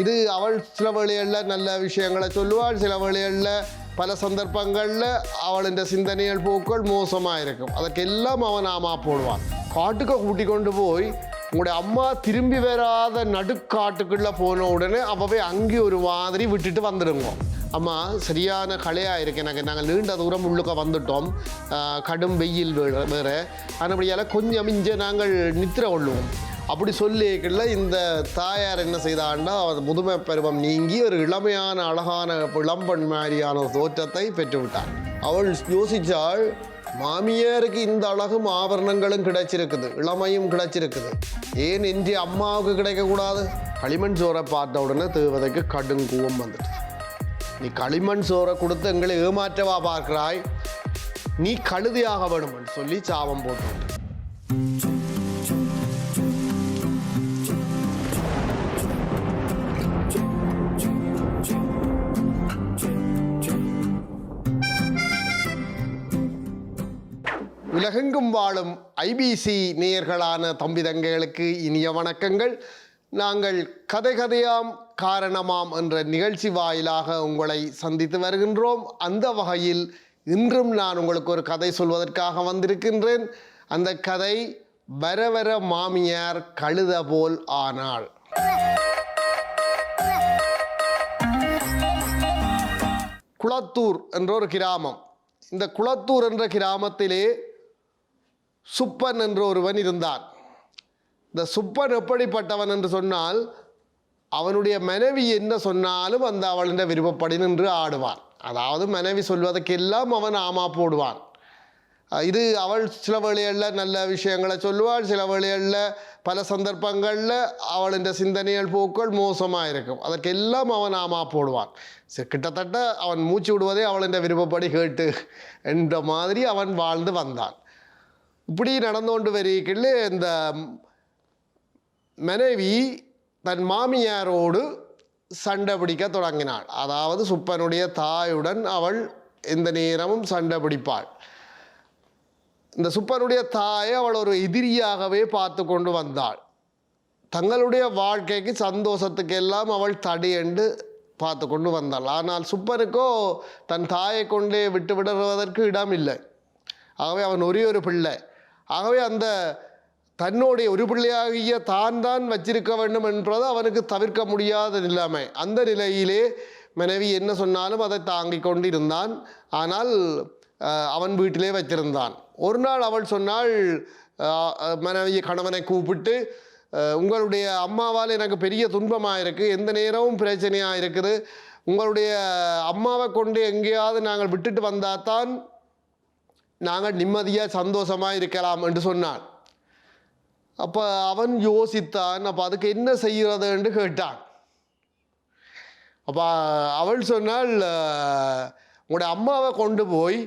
இது அவள் சில வேளைகளில் நல்ல விஷயங்களை சொல்லுவாள் சில வேளைகளில் பல சந்தர்ப்பங்களில் அவளின் சிந்தனைகள் போக்கள் மோசமாக இருக்கும் அதற்கெல்லாம் அவன் ஆமா போடுவான். காட்டுக்கு கூட்டி கொண்டு போய் உங்களுடைய அம்மா திரும்பி வராத நடுக்காட்டுக்குள்ளே போன உடனே அவவே அங்கே ஒரு மாதிரி விட்டுட்டு வந்துடுங்க. அம்மா சரியான கலையாக இருக்கு எனக்கு. நாங்கள் நீண்ட தூரம் உள்ளுக்க வந்துட்டோம். கடும் வெயில் வேறு வேறு. அதுபடியால் கொஞ்சம் இங்கே நாங்கள் நித்திர கொள்ளுவோம். அப்படி சொல்லிக்கல இந்த தாயார் என்ன செய்தான்னா அவர் முதுமை பருவம் நீங்கி ஒரு இளமையான அழகான இளம்பெண் மாதிரியான தோற்றத்தை பெற்றுவிட்டார் அவள் யோசித்தாள் மாமியாருக்கு இந்த அழகும் ஆபரணங்களும் கிடைச்சிருக்குது இளமையும் கிடைச்சிருக்குது. ஏன் இன்று அம்மாவுக்கு கிடைக்கக்கூடாது? களிமண் சோரை பார்த்த உடனே தேவதைக்கு கடும் கூவம் வந்துட்டு நீ களிமண் சோறை கொடுத்து எங்களை ஏமாற்றவா பார்க்கிறாய்? நீ கழுதியாக வேணும் சொல்லி சாபம் போட்டு உலகெங்கும் வாழும் ஐபிசி நேயர்களான தம்பி தங்கைகளுக்கு இனிய வணக்கங்கள். நாங்கள் கதை கதையாம் காரணமாம் என்ற நிகழ்ச்சி வாயிலாக உங்களை சந்தித்து வருகின்றோம். அந்த வகையில் இன்றும் நான் உங்களுக்கு ஒரு கதை சொல்வதற்காக வந்திருக்கின்றேன். அந்த கதை வர வர மாமியார் கழுத போல் ஆனாள் குளத்தூர் என்ற ஒரு கிராமம். இந்த குளத்தூர் என்ற கிராமத்திலே சுப்பன் என்ற ஒருவன் இருந்தான். இந்த சுப்பன் எப்படிப்பட்டவன் என்று சொன்னால் அவனுடைய மனைவி என்ன சொன்னாலும் அந்த அவளுடைய விருப்பப்படி நின்று ஆடுவான். அதாவது மனைவி சொல்வதற்கெல்லாம் அவன் ஆமா போடுவான். இது அவள் சில வேளைகளில் நல்ல விஷயங்களை சொல்லுவாள் சில வேளைகளில் பல சந்தர்ப்பங்களில் அவளின் சிந்தனைகள் போக்கள் மோசமாக இருக்கும் அதற்கெல்லாம் அவன் ஆமா போடுவான். சரி, கிட்டத்தட்ட அவன் மூச்சு விடுவதே அவளின் விருப்பப்படி கேட்டு என்ற மாதிரி அவன் வாழ்ந்து வந்தான். இப்படி நடந்து கொண்டு வருகையில் இந்த மனைவி தன் மாமியாரோடு சண்டை பிடிக்க தொடங்கினாள். அதாவது சுப்பனுடைய தாயுடன் அவள் எந்த நேரமும் சண்டை பிடிப்பாள். இந்த சுப்பனுடைய தாயை அவள் ஒரு எதிரியாகவே பார்த்து கொண்டு வந்தாள். தங்களுடைய வாழ்க்கைக்கு சந்தோஷத்துக்கு எல்லாம் அவள் தடையண்டு பார்த்து கொண்டு வந்தாள். ஆனால் சுப்பனுக்கோ தன் தாயை கொண்டே விட்டு விடுவதற்கு இடம் இல்லை ஆகவே அவன் ஒரே ஒரு பிள்ளை. ஆகவே அந்த தன்னுடைய ஒரு பிள்ளையாகிய தான் தான் வச்சிருக்க வேண்டும் என்பது அவனுக்கு தவிர்க்க முடியாத நிலைமை. அந்த நிலையிலே மனைவி என்ன சொன்னாலும் அதை தாங்கிக் கொண்டு இருந்தான் ஆனால் அவன் வீட்டிலே வச்சிருந்தான். ஒரு நாள் அவள் சொன்னாள் மனைவியை கணவனை கூப்பிட்டு உங்களுடைய அம்மாவால் எனக்கு பெரிய துன்பமாக இருக்குது எந்த நேரமும் பிரச்சனையாக இருக்குது உங்களுடைய அம்மாவை கொண்டு எங்கேயாவது நாங்கள் விட்டுட்டு வந்தால் தான் நாங்கள் நிம்மதியாக சந்தோஷமாக இருக்கலாம் என்று சொன்னான். அப்போ அவன் யோசித்தான் அப்போ அதுக்கு என்ன செய்கிறது என்று கேட்டான். அப்போ அவள் சொன்னால் உங்களுடைய அம்மாவை கொண்டு போய்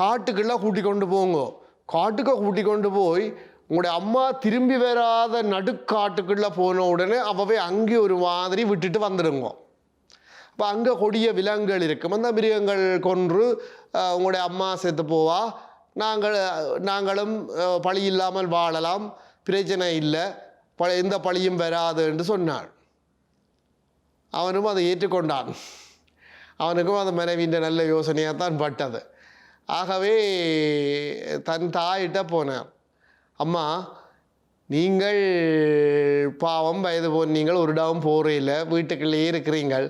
காட்டுக்கெல்லாம் கூட்டி கொண்டு போங்க. காட்டுக்கு கூட்டி கொண்டு போய் உங்களுடைய அம்மா திரும்பி வராத நடுக்காட்டுக்குள்ளே போன உடனே அவவே அங்கே ஒரு மாதிரி விட்டுட்டு வந்துடுங்க அப்போ அங்கே கொடிய விலங்குகள் இருக்கும். அந்த மிருகங்கள் கொன்று உங்களுடைய அம்மா சேர்த்து போவா. நாங்கள் நாங்களும் பழி இல்லாமல் வாழலாம். பிரச்சனை இல்லை. ப எந்த பழியும் வராது என்று சொன்னாள். அவனும் அதை ஏற்றுக்கொண்டான். அவனுக்கும் அந்த மனைவியின் நல்ல யோசனையாக தான் பட்டது. ஆகவே தன் தாயிட்ட போனார். அம்மா நீங்கள் பாவம் வயது போ நீங்கள் ஒரு இடம் போகிறீங்கள வீட்டுக்குள்ளேயே இருக்கிறீங்கள்.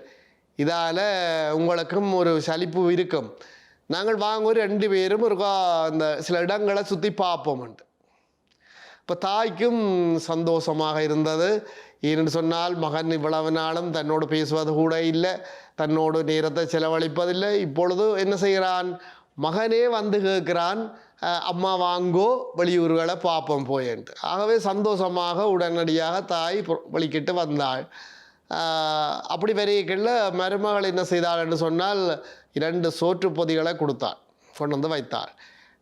இதால் உங்களுக்கும் ஒரு சலிப்பு இருக்கும். நாங்கள் வாங்க ஒரு ரெண்டு பேரும் ஒரு கா- அந்த சில இடங்களை சுற்றி பார்ப்போம்ட்டு இப்போ தாய்க்கும் சந்தோஷமாக இருந்தது. ஏன்னு சொன்னால் மகன் இவ்வளவு நாளும் தன்னோடு பேசுவது கூட இல்லை. தன்னோடு நேரத்தை செலவழிப்பதில்லை. இப்பொழுது என்ன செய்கிறான்? மகனே வந்து கேட்கிறான் அம்மா வாங்கோ வெளியூர்களை பார்ப்போம் போயன்ட்டு. ஆகவே சந்தோஷமாக உடனடியாக தாய் வழிக்கிட்டு வந்தாள். அப்படி வரையில மருமகள் என்ன செய்தாள் என்று சொன்னால் இரண்டு சோற்று பொதிகளை கொடுத்தாள். கொண்டு வந்து வைத்தாள்.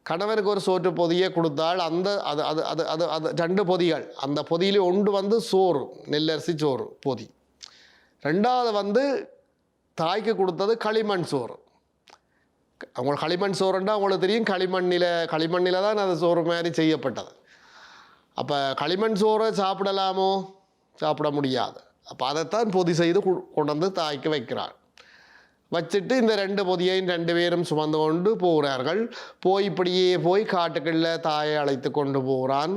கணவனுக்கு ஒரு சோற்று பொதியை கொடுத்தாள். அந்த அது அது அது அது அது ரெண்டு பொதிகள். அந்த பொதியிலே ஒன்று வந்து சோறு நெல்லரிசி சோறு பொதி. ரெண்டாவது வந்து தாய்க்கு கொடுத்தது களிமண் சோறு. அவங்களுக்கு களிமண் சோறுன்னா அவங்களுக்கு தெரியும். களிமண்ணில் களிமண்ணில் தான் அது சோறு மாதிரி செய்யப்பட்டது. அப்போ களிமண் சோறை சாப்பிடலாமோ? சாப்பிட முடியாது. அப்போ அதைத்தான் பொதி செய்து கொண்டு வந்து தாய்க்கு வைக்கிறார். வச்சுட்டு இந்த ரெண்டு பொதியையும் ரெண்டு பேரும் சுமந்து கொண்டு போகிறார்கள். போய் இப்படியே போய் காட்டுக்களில் தாயை அழைத்து கொண்டு போகிறான்.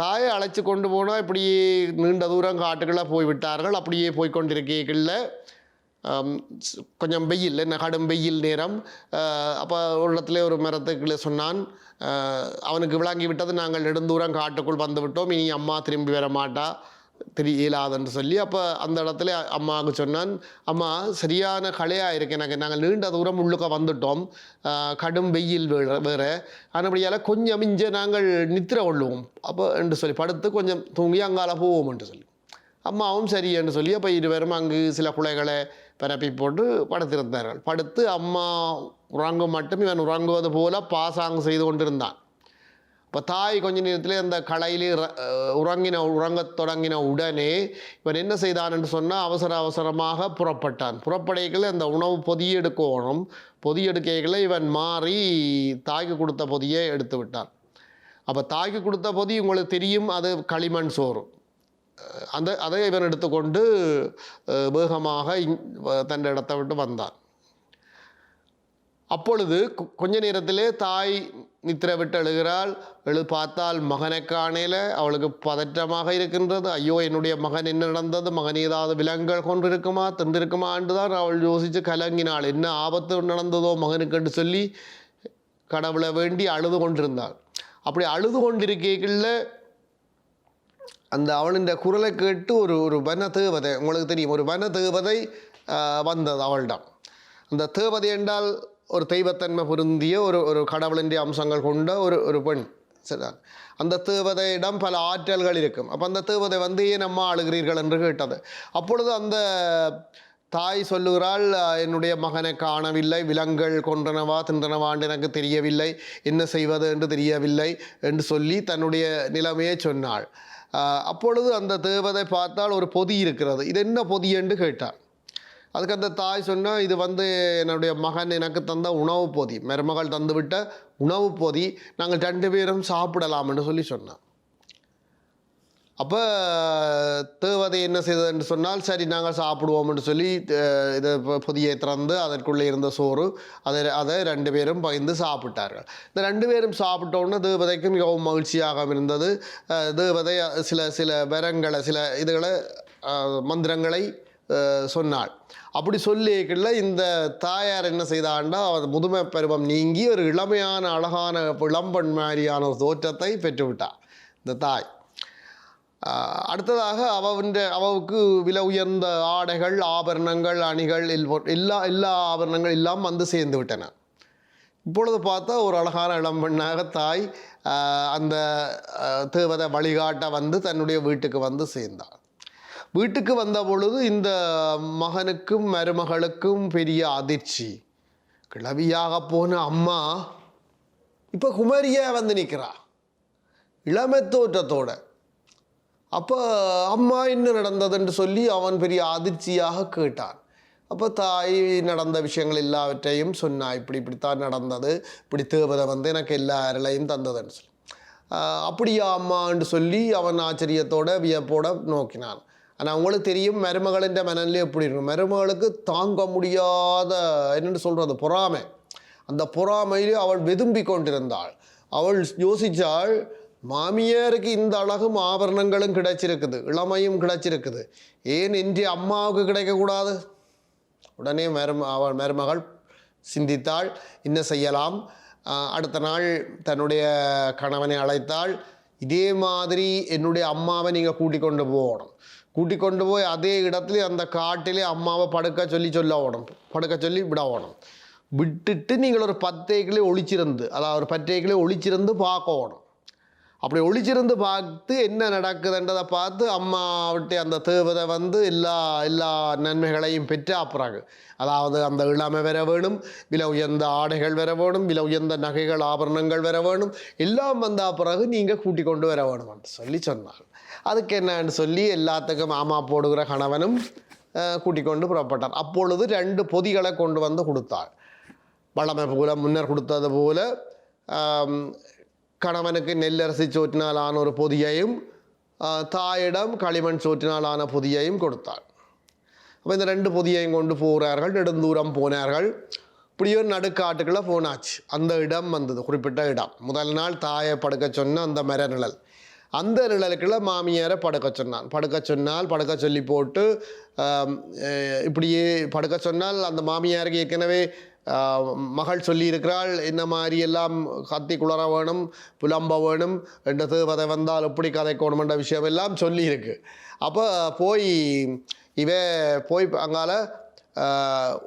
தாயை அழைச்சி கொண்டு போனால் இப்படியே நீண்ட தூரம் காட்டுக்குள்ளே போய் விட்டார்கள். அப்படியே போய் கொண்டிருக்கீங்கள கொஞ்சம் வெயில் என்ன கடும் வெயில் நேரம். அப்போ ஒரு இடத்துல ஒரு மரத்துக்குள்ளே சொன்னான் அவனுக்கு விளங்கி விட்டது நாங்கள் நெடுந்தூரம் காட்டுக்குள் வந்து விட்டோம். இனி அம்மா திரும்பி வர மாட்டா தெரிய இயலாதுன்னு சொல்லி அப்போ அந்த இடத்துல அம்மாவுக்கு சொன்னான் அம்மா சரியான களையாக இருக்கு எனக்கு நாங்கள் நீண்ட தூரம் உள்ளுக்க வந்துட்டோம். கடும் வெயில் வேறு வேறு. ஆனபடியால் கொஞ்சம் மிஞ்ச நாங்கள் நித்திர கொள்ளுவோம். அப்போ என்று சொல்லி படுத்து கொஞ்சம் தூங்கி அங்கால போவோம் என்று சொல்லி. அம்மாவும் சரி என்று சொல்லி அப்போ இருவரும் அங்கு சில குலைகளை பரப்பி போட்டு படுத்திருந்தார்கள். படுத்து அம்மா உறங்கும் மட்டும் இவன் உறங்குவது போல பாசாங்கு செய்து கொண்டிருந்தான். இப்போ தாய் கொஞ்ச நேரத்தில் அந்த களையிலே ர- உறங்கின உறங்கத் தொடங்கின உடனே இவன் என்ன செய்தான் என்று சொன்னால் அவசர அவசரமாக புறப்பட்டான். புறப்படைகளை அந்த உணவு பொதியை எடுக்கணும் எடுக்கைகளை இவன் மாறி தாய்க்கு கொடுத்த பொதியை எடுத்து விட்டான். அப்போ தாய்க்கு கொடுத்த பொதி உங்களுக்கு தெரியும் அது களிமண் சோறு. அந்த அதை இவன் எடுத்துக்கொண்டு வேகமாக இங் தன் இடத்தை விட்டு வந்தான். அப்பொழுது கொஞ்ச நேரத்திலே தாய் நித்திரை விட்டு எழுகிறாள். எழு பார்த்தால் மகனை காணையில் அவளுக்கு பதற்றமாக இருக்கின்றது. ஐயோ என்னுடைய மகன் என்ன நடந்தது? மகன் ஏதாவது விலங்குகள் கொண்டிருக்குமா தின்றிருக்குமா? தான் அவள் யோசித்து கலங்கினாள். என்ன ஆபத்து நடந்ததோ மகனுக்கு என்று சொல்லி கடவுளை வேண்டி அழுது கொண்டிருந்தாள். அப்படி அழுது கொண்டிருக்கைகளில் அந்த அவளின் குரலை கேட்டு ஒரு ஒரு வன தேவதை உங்களுக்கு தெரியும் ஒரு வன தேவதை வந்தது அவளிடம். அந்த தேவதை என்றால் ஒரு தெய்வத்தன்மை பொருந்திய ஒரு ஒரு கடவுளின் அம்சங்கள் கொண்ட ஒரு ஒரு பெண் சரிதான் அந்த தேவதையிடம் பல ஆற்றல்கள் இருக்கும் அப்போ அந்த தேவதை வந்து ஏன் அம்மா அழுகிறீர்கள் என்று கேட்டது அப்பொழுது அந்த தாய் சொல்லுகிறாள் என்னுடைய மகனை காணவில்லை விலங்குகள் கொன்றனவா தின்றனவா என்று எனக்கு தெரியவில்லை என்ன செய்வது என்று தெரியவில்லை என்று சொல்லி தன்னுடைய நிலைமையை சொன்னாள் அப்பொழுது அந்த தேவதை பார்த்தால் ஒரு பொதி இருக்கிறது இது என்ன பொதி என்று கேட்டார் அதுக்கு அந்த தாய் சொன்னால் இது வந்து என்னுடைய மகன் எனக்கு தந்த உணவு பொதி. மருமகள் தந்துவிட்ட உணவு பொதி. நாங்கள் ரெண்டு பேரும் சாப்பிடலாம்னு சொல்லி சொன்னான். அப்போ தேவதை என்ன செய்ததுன்னு சொன்னால் சரி நாங்கள் சாப்பிடுவோம்னு சொல்லி இதை புதிய திறந்து அதற்குள்ளே இருந்த சோறு அதை அதை ரெண்டு பேரும் பகிர்ந்து சாப்பிட்டார்கள். இந்த ரெண்டு பேரும் சாப்பிட்டோன்னே தேவதைக்கு மிகவும் மகிழ்ச்சியாக இருந்தது. தேவதை சில சில வரங்களை சில இதுகளை மந்திரங்களை சொன்னாள். அப்படி சொல்லிக்கல இந்த தாயார் என்ன செய்தாண்டா அவர் முதுமை பருவம் நீங்கி ஒரு இளமையான அழகான இளம்பெண் மாதிரியான ஒரு தோற்றத்தை பெற்றுவிட்டார் இந்த தாய். அடுத்ததாக அவன் அவவுக்கு விலை உயர்ந்த ஆடைகள் ஆபரணங்கள் அணிகள் எல்லா எல்லா ஆபரணங்கள் எல்லாம் வந்து சேர்ந்து விட்டன. இப்பொழுது பார்த்தா ஒரு அழகான இளம்பெண்ணாக தாய் அந்த தேவதை வழிகாட்ட வந்து தன்னுடைய வீட்டுக்கு வந்து சேர்ந்தாள். வீட்டுக்கு வந்த பொழுது இந்த மகனுக்கும் மருமகளுக்கும் பெரிய அதிர்ச்சி. கிளவியாக போன அம்மா இப்போ குமரியாக வந்து நிற்கிறா இளமை தோற்றத்தோட. அப்போ அம்மா என்ன நடந்ததுன்னு சொல்லி அவன் பெரிய அதிர்ச்சியாக கேட்டான். அப்போ தாய் நடந்த விஷயங்கள் எல்லாவற்றையும் சொன்னா இப்படி இப்படித்தான் நடந்தது இப்படி தேவதை வந்து எனக்கு எல்லா அருளையும் தந்ததுன்னு சொல்லி. அப்படியா அம்மான்னு சொல்லி அவன் ஆச்சரியத்தோட வியப்போட நோக்கினான். ஆனால் அவங்களுக்கு தெரியும் மருமகளின் மனநிலை எப்படி இருக்கும் மருமகளுக்கு தாங்க முடியாத என்னென்னு சொல்கிறது பொறாமை. அந்த பொறாமையிலே அவள் வெதும்பி கொண்டிருந்தாள். அவள் யோசித்தாள் மாமியாருக்கு இந்த அழகும் ஆபரணங்களும் கிடைச்சிருக்குது இளமையும் கிடைச்சிருக்குது. ஏன் இன்று அம்மாவுக்கு கிடைக்கக்கூடாது? உடனே மரும அவள் மருமகள் சிந்தித்தாள் என்ன செய்யலாம்? அடுத்த நாள் தன்னுடைய கணவனை அழைத்தாள் இதே மாதிரி என்னுடைய அம்மாவை நீங்கள் கூட்டிக் கொண்டு போகணும். கூட்டிக் கொண்டு போய் அதே இடத்துல அந்த காட்டிலே அம்மாவை படுக்க சொல்லி சொல்ல ஓடும் படுக்க சொல்லி விட ஓடும் விட்டுட்டு நீங்கள் ஒரு பத்தேக்கிலே ஒழிச்சிருந்து அதாவது ஒரு பத்தேக்கிலே ஒழிச்சிருந்து பார்க்க ஓடும் அப்படி ஒளிச்சிருந்து பார்த்து என்ன நடக்குதுன்றதை பார்த்து அம்மாவிட்ட அந்த தேவதை வந்து எல்லா எல்லா நன்மைகளையும் பெற்று ஆப்புறாங்க அதாவது அந்த இளமை வர வேணும் விலை உயர்ந்த ஆடைகள் வர வேணும் விலை உயர்ந்த நகைகள் ஆபரணங்கள் வர வேணும் எல்லாம் வந்த பிறகு நீங்கள் கூட்டி கொண்டு வர வேணும் சொல்லி சொன்னாள் அதுக்கு என்னன்னு சொல்லி எல்லாத்துக்கும் மாமா போடுகிற கணவனும் அஹ், கூட்டிக் கொண்டு புறப்பட்டார். அப்பொழுது ரெண்டு பொதிகளை கொண்டு வந்து கொடுத்தாள். வளமை போல முன்னர் கொடுத்தது போல கணவனுக்கு நெல்லரசி சோற்றினாலான ஒரு பொதியையும் தாயிடம் களிமண் சோற்றினாலான பொதியையும் கொடுத்தாள். அப்போ இந்த ரெண்டு பொதியையும் கொண்டு போகிறார்கள் நெடுந்தூரம் போனார்கள். இப்படியோ நடுக்காட்டுக்குள்ளே போனாச்சு. அந்த இடம் வந்தது குறிப்பிட்ட இடம். முதல் நாள் தாயை படுக்க சொன்ன அந்த மர நிழல். அந்த நிழலுக்குள்ள மாமியாரை படுக்க சொன்னான். படுக்க சொன்னால் படுக்க சொல்லி போட்டு இப்படியே படுக்க சொன்னால் அந்த மாமியாருக்கு ஏற்கனவே மகள் சொல்லியிருக்கிறாள் இந்த மாதிரி எல்லாம் கத்தி குளர வேணும் புலம்ப வேணும் என்ற தேவதை வந்தால் எப்படி கதைக்கணுமென்ற விஷயம் எல்லாம் சொல்லியிருக்கு. அப்போ போய் இவ போய் அங்கால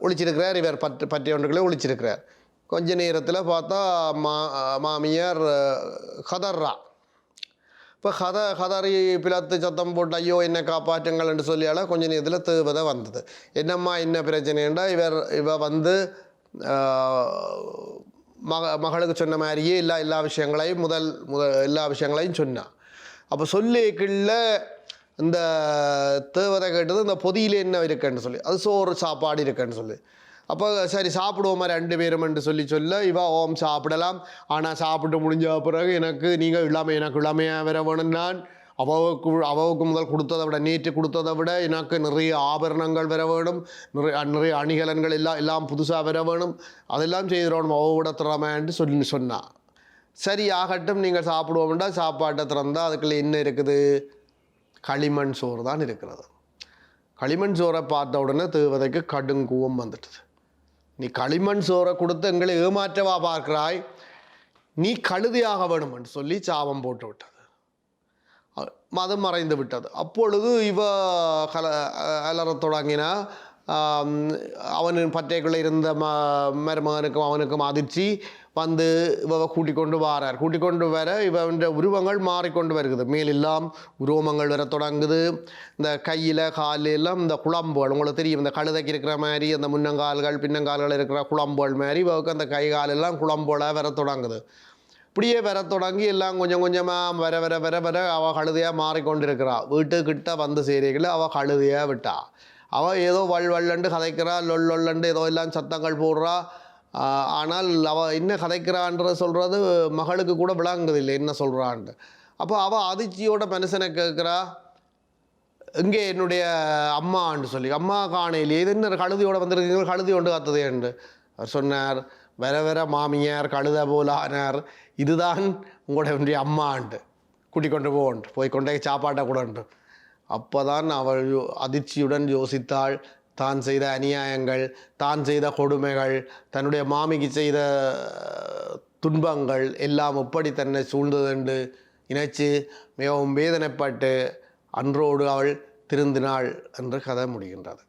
ஒழிச்சிருக்கிறார் இவர் பற்று பற்றி ஒன்றுகளே ஒளிச்சிருக்கிறார். கொஞ்ச நேரத்தில் பார்த்தா மா மாமியார் ஹதர்ரா இப்போ ஹத கதறி பிளத்து சத்தம் போட்டு ஐயோ என்ன காப்பாற்றுங்கள் என்று சொல்லியால கொஞ்ச நேரத்தில் தேவதை வந்தது. என்னம்மா என்ன பிரச்சனைண்டா? இவர் இவ வந்து மக மகளுக்கு சொன்ன மாதிரியே எல்லா எல்லா விஷயங்களையும் முதல் முதல் எல்லா விஷயங்களையும் சொன்னான் அப்போ சொல்லிக்குள்ள இந்த தேவதை கேட்டது இந்த பொதியில் என்ன இருக்குன்னு சொல்லி அது சோறு சாப்பாடு இருக்குன்னு சொல்லி. அப்போ சரி சாப்பிடுவோமா ரெண்டு பேரும் என்று சொல்லி சொல்ல இவா ஓம் சாப்பிடலாம். ஆனால் சாப்பிட்டு முடிஞ்ச பிறகு எனக்கு நீங்கள் இல்லாமல் எனக்கு இல்லாமையாக வர வேணும் நான். அவவுக்கு அவவுக்கு முதல் கொடுத்ததை விட நீட்டு கொடுத்ததை விட எனக்கு நிறைய ஆபரணங்கள் வர வேணும் நிறைய நிறைய அணிகலன்கள் எல்லாம் எல்லாம் புதுசாக வர வேணும் அதெல்லாம் செய்திடணும் அவவிட திறமைன்னு சொல்லி சொன்னான் சரி ஆகட்டும் நீங்கள் சாப்பிடுவோம்டா சாப்பாட்டை திறந்தால் அதுக்குள்ளே என்ன இருக்குது களிமண் சோறு தான் இருக்கிறது களிமண் சோறை பார்த்த உடனே தேவதைக்கு கடுங்குவம் வந்துட்டது நீ களிமண் சோறை கொடுத்து எங்களை ஏமாற்றவா பார்க்கிறாய் நீ கழுதியாக வேணும்னு சொல்லி சாபம் போட்டு விட்டது மதம் மறைந்து விட்டது. அப்பொழுது இவ கல அலறத் தொடங்கினா ஆம், அவன் பற்றைக்குள்ளே இருந்த ம மருமகனுக்கும் அவனுக்கும் அதிர்ச்சி வந்து இவவை கூட்டிக் கொண்டு வாரார். கூட்டிக் கொண்டு வர இவன் உருவங்கள் மாறிக்கொண்டு வருகிறது. மேலெல்லாம் உருவங்கள் வர தொடங்குது. இந்த கையில் காலில் இந்த குழம்புகள். உங்களுக்கு தெரியும் இந்த கழுதைக்கு இருக்கிற மாதிரி அந்த முன்னங்கால்கள் பின்னங்கால்கள் இருக்கிற குழம்புகள் மாதிரி இவவுக்கு அந்த கை காலெல்லாம் குழம்புகளாக வர தொடங்குது. இப்படியே வர தொடங்கி எல்லாம் கொஞ்சம் கொஞ்சமாக வர வர வர வர அவள் கழுதையாக மாறிக்கொண்டிருக்கிறாள் வீட்டுக்கிட்ட வந்து சேரிகளை அவள் கழுதையாக விட்டா. அவள் ஏதோ வள் வள்ளண்டு கதைக்கிறா லொல் லொல்லண்டு ஏதோ எல்லாம் சத்தங்கள் போடுறா. ஆனால் அவள் என்ன கதைக்கிறான்ற சொல்கிறது மகளுக்கு கூட விளங்குதில்லை என்ன சொல்கிறான்ட்டு அப்போ அவள் அதிர்ச்சியோட மனுஷனை கேட்குறா இங்கே என்னுடைய அம்மான்னு சொல்லி. அம்மா காணையிலே இது என்ன கழுதியோடு வந்திருக்கீங்க? கழுதி கொண்டு கத்துதே அவர் சொன்னார். வர வர மாமியார் கழுத போலானார். இதுதான் உங்களுடைய அம்மான்ட்டு கூட்டிக் கொண்டு போன்ட்டு போய் கொண்டே சாப்பாட்டை கூடன்ட்டு அப்போதான் அவள் யோ- அதிர்ச்சியுடன் யோசித்தாள். தான் செய்த அநியாயங்கள் தான் செய்த கொடுமைகள் தன்னுடைய மாமிக்கு செய்த துன்பங்கள் எல்லாம் எப்படி தன்னை சூழ்ந்ததென்று நினைச்சு மிகவும் வேதனைப்பட்டு அன்றோடு அவள் திருந்தினாள் என்று கதை முடிகின்றது.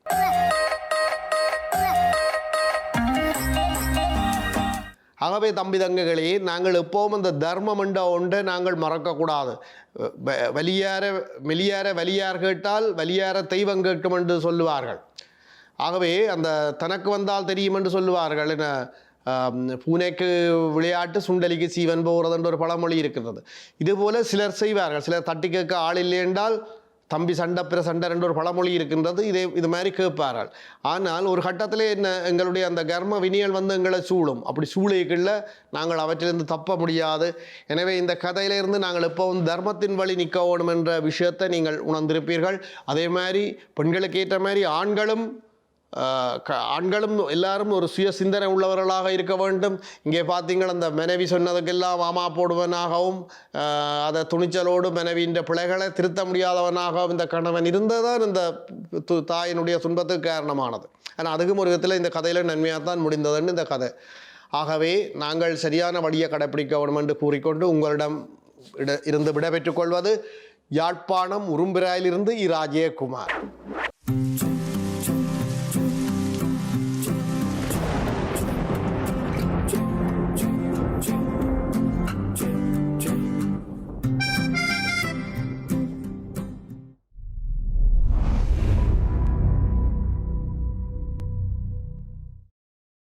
ஆகவே தம்பி தங்கைகளே நாங்கள் எப்போவும் இந்த தர்மம் என்ற ஒன்றை நாங்கள் மறக்கக்கூடாது. வலியார மெலியார வலியார் கேட்டால் வலியார தெய்வம் கேட்கும் என்று சொல்லுவார்கள். ஆகவே அந்த தனக்கு வந்தால் தெரியும் என்று சொல்லுவார்கள். என்ன பூனைக்கு விளையாட்டு சுண்டலிக்கு சீவன் போகிறது என்ற ஒரு பழமொழி இருக்கிறது. இதுபோல் சிலர் செய்வார்கள். சிலர் தட்டி கேட்க ஆள் இல்லை என்றால் தம்பி சண்டை பிற சண்டை ரெண்டு ஒரு பழமொழி இருக்கின்றது இதே இது மாதிரி கேட்பார்கள். ஆனால் ஒரு கட்டத்திலே என்ன எங்களுடைய அந்த கர்ம வினியல் வந்து எங்களை சூழும். அப்படி சூளைகளில் நாங்கள் அவற்றிலிருந்து தப்ப முடியாது. எனவே இந்த கதையிலிருந்து நாங்கள் எப்போவும் தர்மத்தின் வழி நிற்க வேணும் என்ற விஷயத்தை நீங்கள் உணர்ந்திருப்பீர்கள். அதே மாதிரி பெண்களுக்கு ஏற்ற மாதிரி ஆண்களும் ஆண்களும் எல்லாரும் ஒரு சுய சிந்தனை உள்ளவர்களாக இருக்க வேண்டும். இங்கே பார்த்தீங்கள் அந்த மனைவி சொன்னதுக்கெல்லாம் மாமா போடுவனாகவும் அதை துணிச்சலோடு மனைவியின் பிழைகளை திருத்த முடியாதவனாகவும் இந்த கணவன் இருந்ததான் இந்த து- தாயினுடைய துன்பத்துக்கு காரணமானது. ஆனால் அதுக்கும் ஒரு விதத்தில் இந்த கதையில் நன்மையாக தான் முடிந்ததுன்னு இந்த கதை. ஆகவே நாங்கள் சரியான வழியை கடைப்பிடிக்க வேண்டும் என்று கூறிக்கொண்டு உங்களிடம் இட இருந்து விடைபெற்றுக் கொள்வது யாழ்ப்பாணம் உரும்பிராயிலிருந்து இராஜேகுமார்